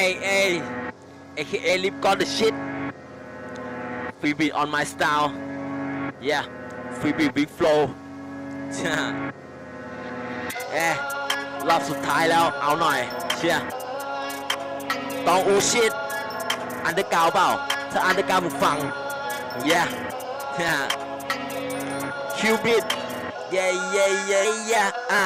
AKA AKA Lip got the shit Free beat on my style Yeah Free beat big flow เอ๊ะรอบสุดท้ายแล้วเอาหน่อยเชียต้องอูชิดอันเดอร์กาวเปล่า ถ้าอันเดอร์กาวมึงฟัง Yeah Yeah คิวบิด Yeah Yeah Yeah Yeah อะ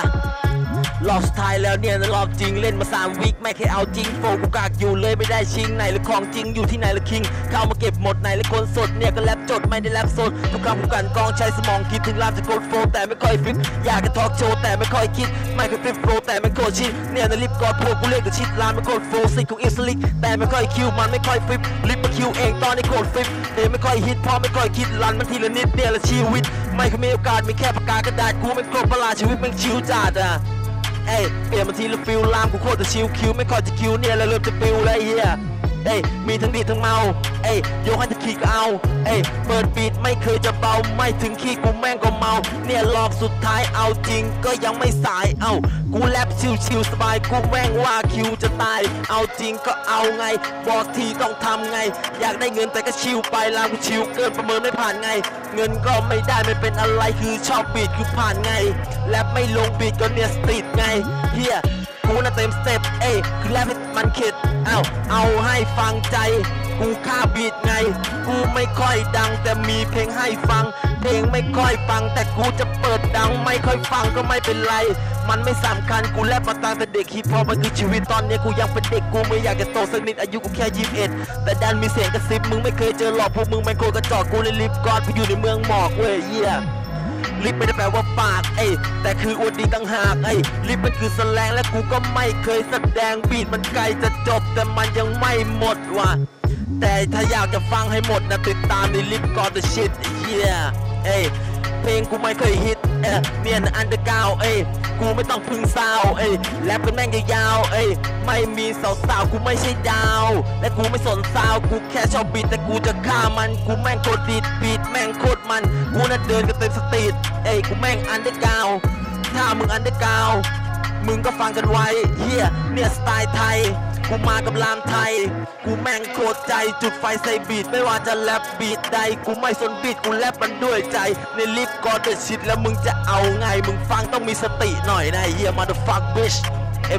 รอบสุดท้ายแล้วเนี่ยรอบจริงเล่นมา3วิกไม่เคยเอาจริงโฟกูกากอยู่เลยไม่ได้ชิงไหนหรือของจริงอยู่ที่ไหนหรือคิงเข้ามาเก็บหมดไหนหรือคนสดเนี่ยก็แรปจดไม่ได้แรปสดทุกคำกูกันกองใช้สมองคิดถึงลามจะกดโฟแต่ไม่ค่อยฟิตอยากจะทอล์กโชว์แต่ไม่ค่อยคิดไม่ค่อยฟิตโฟแต่ไม่โคตรชิดเนี่ยในลิฟกอดพวกกูเรียกแต่ชิดลามไม่โคตรโฟสิกูอิสลิกแต่ไม่ค่อยคิวมันไม่ค่อยฟิปลิฟมาคิวเองตอนนี้โคตรฟิปเดี๋ยวไม่ค่อยฮิตเพราะไม่ค่อยคิดลันมันทีละนิดเนี่ยละชีวิต ไม่เคยมีโอกาสมีแค่ปากกากระดาษกูไม่ครบเวลาชีวิตม่งชิวจัดอะ เอ้ยเปลี่ยนมาทีละฟิลลามกูโคตรจะชิวคิวไม่ค่อยจะคิวเนี่ยแล้วเริ่มจะฟิวแล้วเฮีย เอ้ยมีทั้งดีทั้งเมาเอ้ยโยกให้จะขีก็เอาเอ้ยเปิดบีดไม่เคยจะเบาไม่ถึงขี้กูแม่งก็เมา เนี่ยรอบสุดท้ายเอาจริงก็ยังไม่สายเอ้ากูแลบชิวชิวๆสบายกูแม่งว่าคิวจะตาย เอาจริงก็เอาไง บอกทีต้องทำไง อยากได้เงินแต่ก็ชิวไปลามกูชิวเกินประเมินไม่ผ่านไง เงินก็ไม่ได้ไม่เป็นอะไรคือชอบบีดคือผ่านไง แลบไม่ลงบีดก็เนี่ยสตรีทไงเฮียกูน่ะเต็มสเต็ปเอ้ยคือแลบให้ มันคิดเอ้าเอาให้ฟังใจ กูฆ่าบีดไง กูไม่ค่อยดัง แต่มีเพลงให้ฟัง เพลงไม่ค่อยฟัง แต่กูจะเปิดดัง ไม่ค่อยฟังก็ไม่เป็นไร มันไม่สำคัญกูแลบมาตั้งแต่เด็กฮิปฮอปมันคือชีวิตตอนนี้กูยังเป็นเด็กกูไม่อยากจะโตสักนิดอายุกูแค่ยี่สิบเอ็ดแต่ดันมีเสียงกระซิบมึงไม่เคยเจอหรอกพวกมึงไม่โคตรกระจอกกูเลยรีบกอดไปอยู่ในเมืองหมอกเว้ยเยี่ย ลิปไม่ได้แปลว่าปากเอ้แต่คืออวดดีตั้งหากเอ้ลิปมันคือแสลงและกูก็ไม่เคยแสดงบีดมันไกลจะจบ แต่มันยังไม่หมดว่ะแต่ถ้าอยากจะฟังให้หมดนะติดตามในลิปก่อน the shit yeah เอ้ยเพลงกูไม่เคยฮิต เอ้ยเมียนอันเดอร์กาวเอ้ยกูไม่ต้องพึ่งซาวเอ้ยแรปกันแม่งยาวๆเอ้ยไม่มีสาวๆกูไม่ใช่ดาว และกูไม่สนซาวกูแค่ชอบบีดแต่กูจะฆ่ามันกูแม่งโคตรดีดบีดแม่งโคตรมันกูน่ะเดินกันเต็มสตรีทเอ้ยกูแม่งอันเดอร์กาวถ้ามึงอันเดอร์กาวมึงก็ฟังกันไว้เฮียเนี่ยสไตล์ไทย กูมากับลามไทย กูแม่งโคตรใจจุดไฟใส่บีดไม่ว่าจะแรปบีดใด กูไม่สนบีดกูแรปมันด้วยใจ ในลิฟต์ก็เดชิดแล้วมึงจะเอาไง มึงฟังต้องมีสติหน่อยนะเฮียมาดูฟังบิช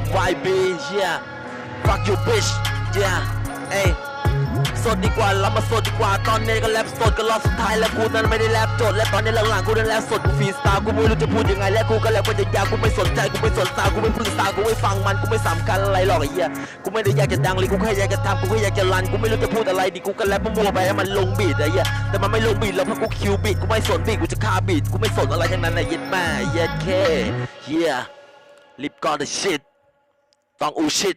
FYB เฮีย fuck you bitch yeah เอ้ย สดดีกว่าเรามาสดดีกว่า ตอนนี้ก็แรปสดก็รอบสุดท้ายแล้วกูนั้นไม่ได้แรปจด และตอนนี้หลังๆกูนั้นแรปสดกูฟรีสไตล์กูไม่รู้จะพูดยังไงและกูก็แรปมันยาวกูไม่สนใจกูไม่สนตากูไม่พึ่งตากูไม่ฟังมันกูไม่สำคัญอะไรหรอกไอ้เหี้ยกูไม่ได้อยากจะดังเลยกูแค่อยากจะทำกูแค่อยากจะรันกูไม่รู้จะพูดอะไรดีกูก็แรปมั่วไปให้มันลงบีดไอ้เหี้ยแต่มันไม่ลงบีดแล้วเพราะกูคิวบีดกูไม่สนบีดกูจะฆ่าบีดกูไม่สนอะไรทั้งนั้นไอ้เหี้ยแม่เหี้ย็ดแค่เหี้ยลิปกอน the shit ต้องอูชิด